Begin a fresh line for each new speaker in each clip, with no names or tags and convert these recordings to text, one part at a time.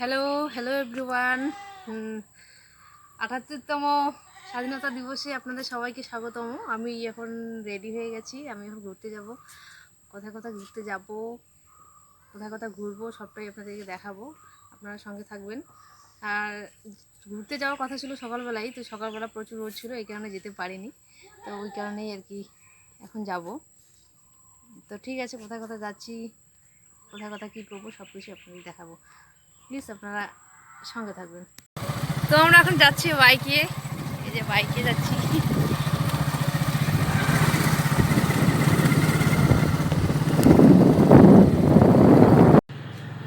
Hello hello everyone আটাত্তরতম স্বাধীনতা দিবসে আপনাদের সবাইকে স্বাগতম। আমি এখন রেডি হয়ে গেছি, আমি এখন ঘুরতে যাব। কোথায় কোথায় ঘুরতে যাব, কোথায় কোথায় ঘুরবো, সবটাই আপনাদেরকে দেখাবো। আপনারা সঙ্গে থাকবেন। আর ঘুরতে যাওয়ার কথা ছিল সকালবেলায়, তো সকালবেলা প্রচুর রোদ ছিল, এই কারণে যেতে পারিনি। তো ওই কারণেই আর কি এখন যাব। তো ঠিক আছে, কোথায় কোথায় যাচ্ছি, কোথায় কোথায় কী করব সব কিছু আপনাদের দেখাবো। প্লিজ আপনারা সঙ্গে থাকবেন। তো আমরা এখন যাচ্ছি বাইকে। এই যে বাইকে যাচ্ছি।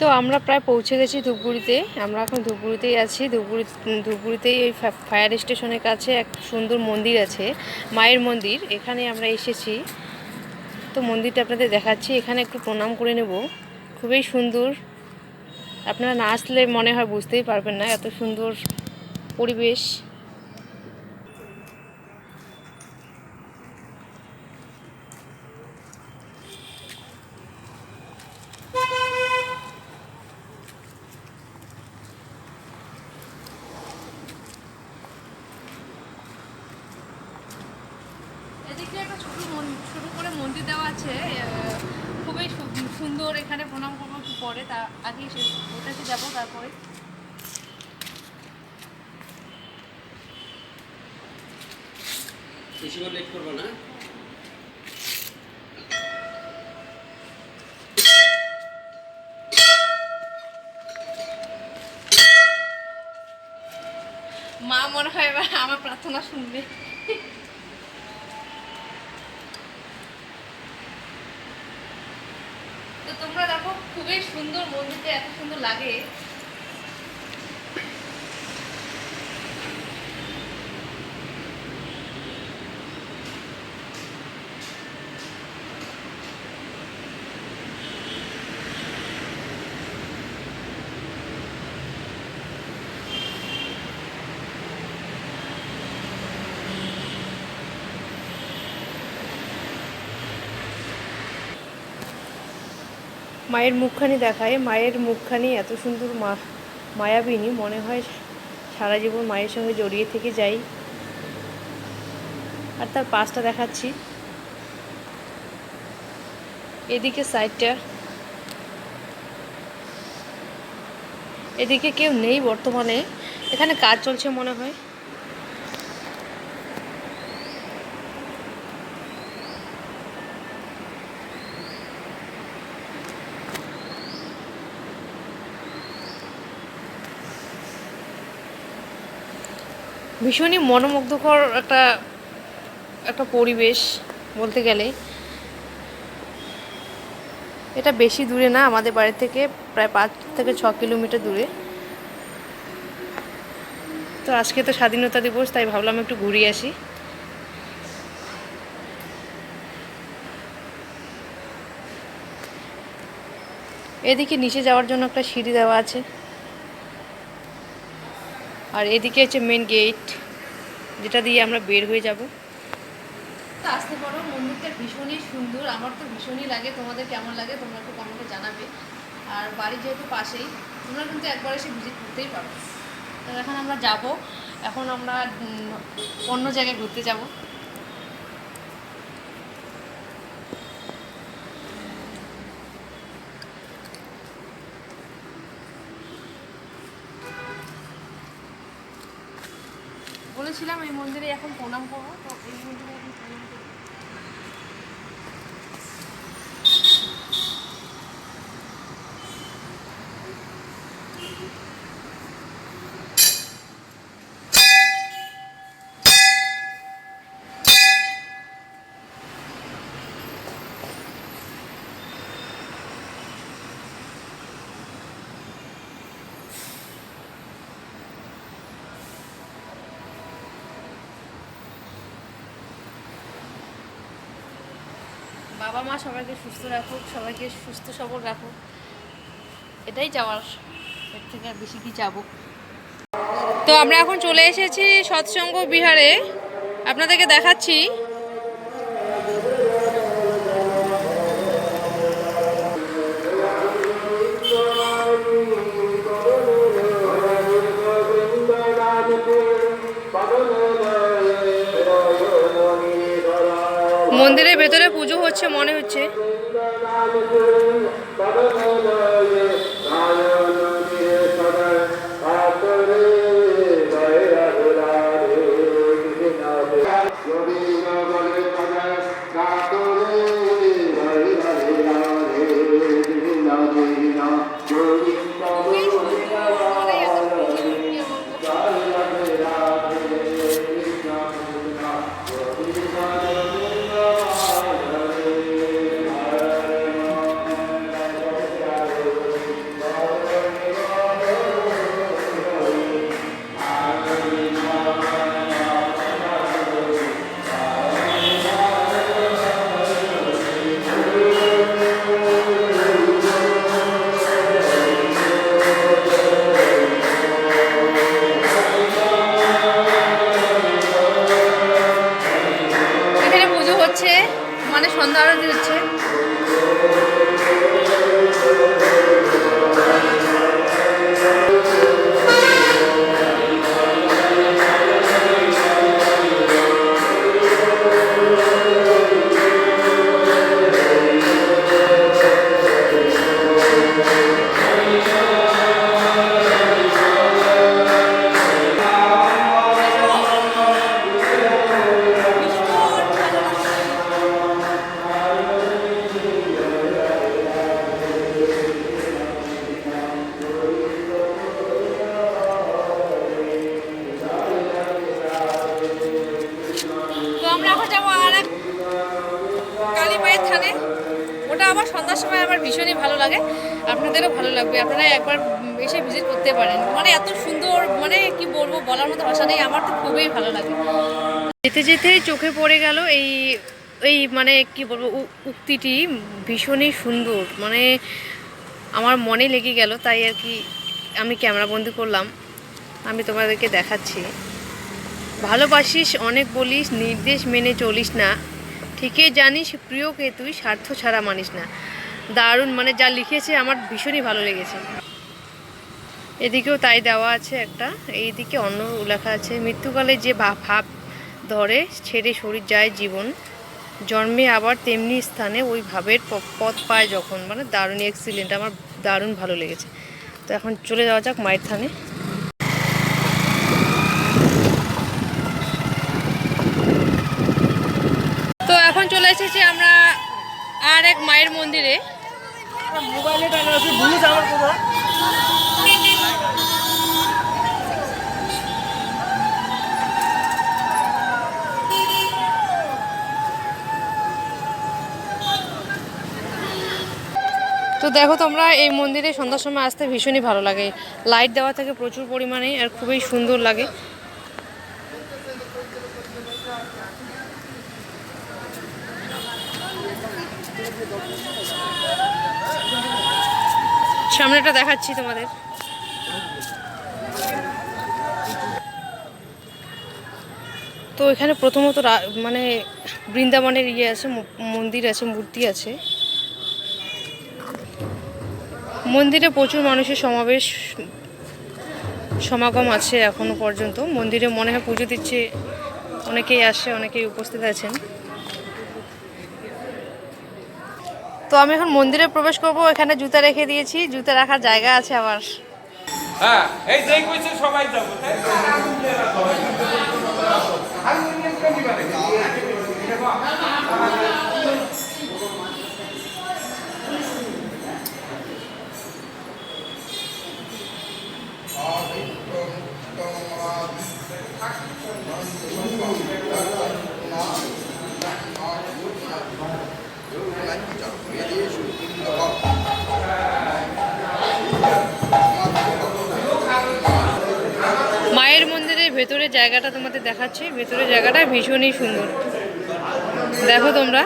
তো আমরা প্রায় পৌঁছে গেছি ধূপগুড়িতে। আমরা এখন ধূপগুড়িতেই আছি। ধূপগুড়ি, ধূপগুড়িতেই ওই ফায়ার স্টেশনের কাছে এক সুন্দর মন্দির আছে, মায়ের মন্দির। এখানে আমরা এসেছি। তো মন্দিরটা আপনাদের দেখাচ্ছি। এখানে একটু প্রণাম করে নেব। খুবই সুন্দর আপনারা না আসলে মনে হয় বুঝতেই পারবেন না এত সুন্দর পরিবেশ এদিকে একটা ছোট মন- ছোট করে মন্দির দেওয়া আছে আহ, খুবই সু- সুন্দর এখানে প্রণাম করব একটু পরে তা আগে সে ওটাতে যাব তারপরে।
বেশি করে লেট করব না?
মা মনে হয় এবার আমার প্রার্থনা শুনবে তো তোমরা দেখো খুবই সুন্দর মন্দিরটা এত সুন্দর লাগে। মায়ের মুখখানি দেখায়। মায়ের মুখখানি এত সুন্দর মা, মায়াবিনী। মনে হয় সারা জীবন মায়ের সঙ্গে জড়িয়ে থেকে যাই। আর তার পাশটা দেখাচ্ছি। এদিকে সাইডটা। এদিকে কেউ নেই বর্তমানে। এখানে কাজ চলছে মনে হয়। ভীষণই মনোমুগ্ধকর একটা একটা পরিবেশ বলতে গেলে। এটা বেশি দূরে না, আমাদের বাড়ি থেকে প্রায় পাঁচ থেকে ছ কিলোমিটার দূরে। তো আজকে তো স্বাধীনতা দিবস, তাই ভাবলাম একটু ঘুরিয়ে আসি। এদিকে নিচে যাওয়ার জন্য একটা সিঁড়ি দেওয়া আছে। আর এদিকে হচ্ছে মেন গেট যেটা দিয়ে আমরা বের হয়ে যাব। তো আসতে পারো মন্দিরটা ভীষণই সুন্দর। আমার তো ভীষণই লাগে। তোমাদের কেমন লাগে তোমরা একটু কমেন্টে জানাবে। আর বাড়ি যেহেতু পাশেই, তোমরা কিন্তু একবার এসে ভিজিট করতেই পারো। তো এখন আমরা যাব। এখন আমরা অন্য জায়গায় ঘুরতে যাব। বলেছিলাম এই মন্দিরে এখন প্রণাম করব। তো এই মন্দিরে এখন প্রণাম করব বাবা মা সবাইকে সুস্থ রাখুক, সবাইকে সুস্থ সবল রাখুক। এটাই যাওয়ার এর থেকে আর বেশি কি যাব তো আমরা এখন চলে এসেছি সৎসঙ্গ বিহারে। আপনাদেরকে দেখাচ্ছি মনে হচ্ছে। এসে ভিজিট করতে পারেন। মানে এত সুন্দর মানে কি বলব, বলার মতো ভাষা নেই। আমার তো খুবই ভালো লাগে। যেতে যেতে চোখে পড়ে গেল এই এই মানে কি বলব উক্তিটি ভীষণই সুন্দর। মানে আমার মনে লেগে গেল, তাই আর কি আমি ক্যামেরাবন্দি করলাম। আমি তোমাদেরকে দেখাচ্ছি। ভালোবাসিস, অনেক বলিস, নির্দেশ মেনে চলিস না। ঠিকই জানিস, প্রিয়কে তুই স্বার্থ ছাড়া মানিস না। দারুণ মানে যা লিখেছে আমার ভীষণই ভালো লেগেছে। এদিকেও তাই দেওয়া আছে একটা। এইদিকে অন্য লেখা আছে, মৃত্যুকালে যে ভাব ধরে ছেড়ে শরীর যায় জীবন, জন্মে আবার তেমনি স্থানে ওই ভাবের পথ পায় যখন। মানে দারুণ এক্সিলেন্ট আমার দারুণ ভালো লেগেছে। তো এখন চলে যাওয়া যাক মায়ের থানে। তো এখন চলে এসেছি আমরা আর এক মায়ের মন্দিরে।
মোবাইলে
দেখো তোমরা, এই মন্দিরে সন্ধ্যার সময় আসতে ভীষণই ভালো লাগে। লাইট দেওয়া থাকে প্রচুর পরিমাণে আর খুবই সুন্দর লাগে। সামনেটা দেখাচ্ছি তোমাদের। তো এখানে প্রথমত মানে বৃন্দাবনের ইয়ে আছে মন্দির আছে, মূর্তি আছে। মন্দিরে প্রচুর মানুষের সমাবেশ, সমাগম আছে এখনও পর্যন্ত। মন্দিরে মনে হয় পুজো দিচ্ছে, অনেকেই আসে, অনেকেই উপস্থিত আছেন। তো আমি এখন মন্দিরে প্রবেশ করব, এখানে জুতা রেখে দিয়েছি, জুতা রাখার জায়গা আছে আবার
হ্যাঁ সবাই
মায়ের মন্দিরের ভেতরে জায়গাটা তোমাদের দেখাচ্ছি। ভেতরে জায়গাটা ভীষণই সুন্দর। দেখো তোমরা।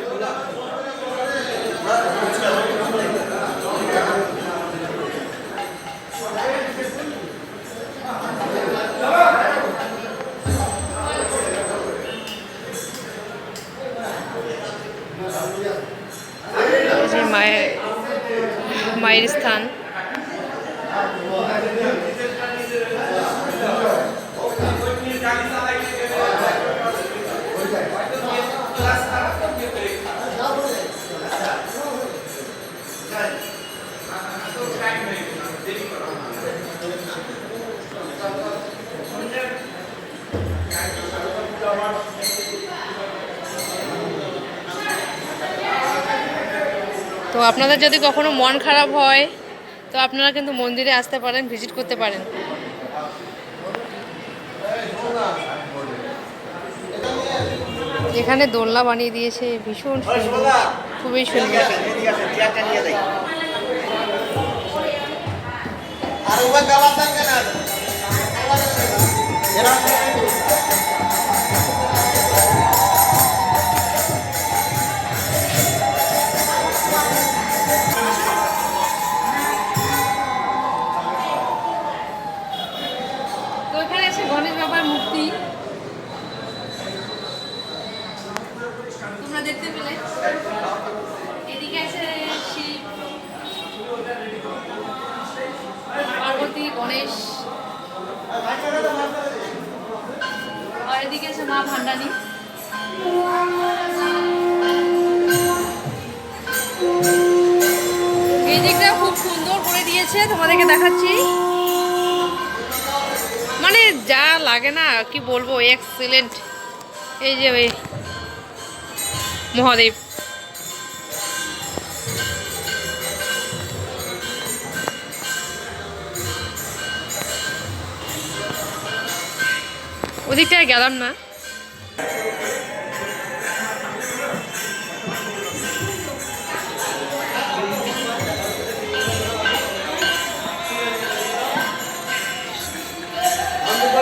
মায়ের আপনাদের যদি কখনো মন খারাপ হয়, তো আপনারা কিন্তু মন্দিরে আসতে পারেন ভিজিট করতে পারেন। এখানে দোলনা বানিয়ে দিয়েছে, ভীষণ সুন্দর, খুবই সুন্দর। তো বাবার মূর্তি তোমরা দেখতে পেলে। এদিকে আছে শিব, পার্বতী, গণেশ, আর এদিকে আছে মা ভান্ডানী এই দিকটা খুব সুন্দর করে দিয়েছে, তোমাদেরকে দেখাচ্ছি। লাগে না কি বলব এক্সিলেন্ট এই যে ওই মহাদেব। ওদিকটায় গেলাম না।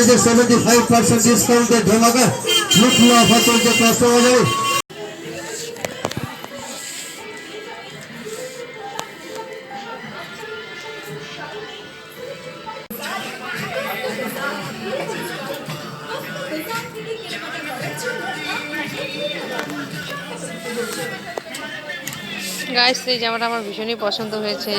এদের সেভেন্টি ফাইভ পার্সেন্ট ডিসকাউন্টের ধমাকা অফার কাস্টমার
গাইস এই জামাটা আমার ভীষণই পছন্দ হয়েছে।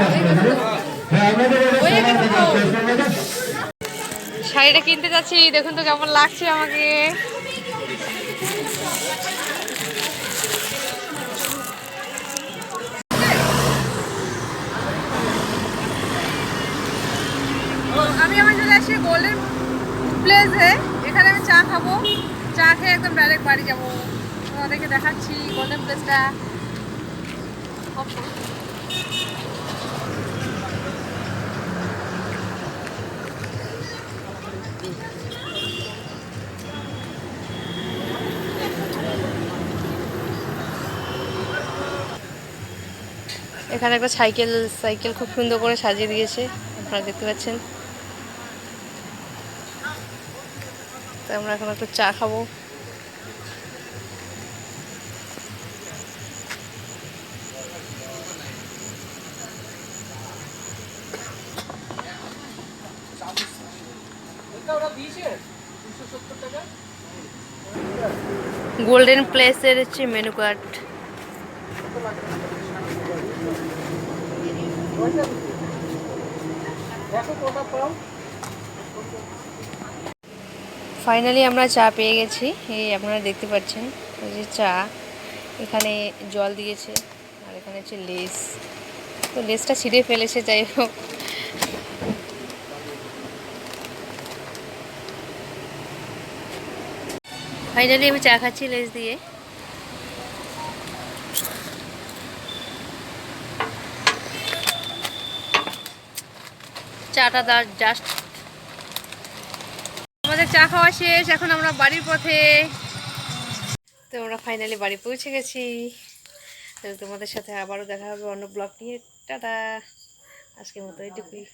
কাস্টমার
শাড়িটা কিনতে যাচ্ছি, দেখুন তো কেমন লাগছে আমাকে। আমি আমার চলে আসি গোল্ডেন প্লেসে এখানে আমি চা খাব। চা খেয়ে একদম ডাইরেক্ট বাড়ি যাব। দেখাচ্ছি গোল্ডেন প্লেসটা এখানে একটা সাইকেল সাইকেল খুব সুন্দর করে সাজিয়ে দিয়েছে, আপনারা দেখতে পাচ্ছেন। তো আমরা এখন একটু চা খাব। গোল্ডেন প্লেসের হচ্ছে মেনু কার্ড ফাইনালি আমরা চা পেয়ে গেছি। এই আপনারা দেখতে পাচ্ছেন যে চা। এখানে জল দিয়েছে, আর এখানে হচ্ছে লেস। তো লেসটা ছিঁড়ে ফেলেছে, যাই হোক। ফাইনালি আমি চা খাচ্ছি লেজ দিয়ে। চাটা দার জাস্ট আমাদের চা খাওয়া শেষ, এখন আমরা বাড়ির পথে। তো আমরা ফাইনালি বাড়ি পৌঁছে গেছি। তোমাদের সাথে আবারও দেখা হবে অন্য ব্লগ নিয়ে। টাটা! আজকের মতো এইটুকুই।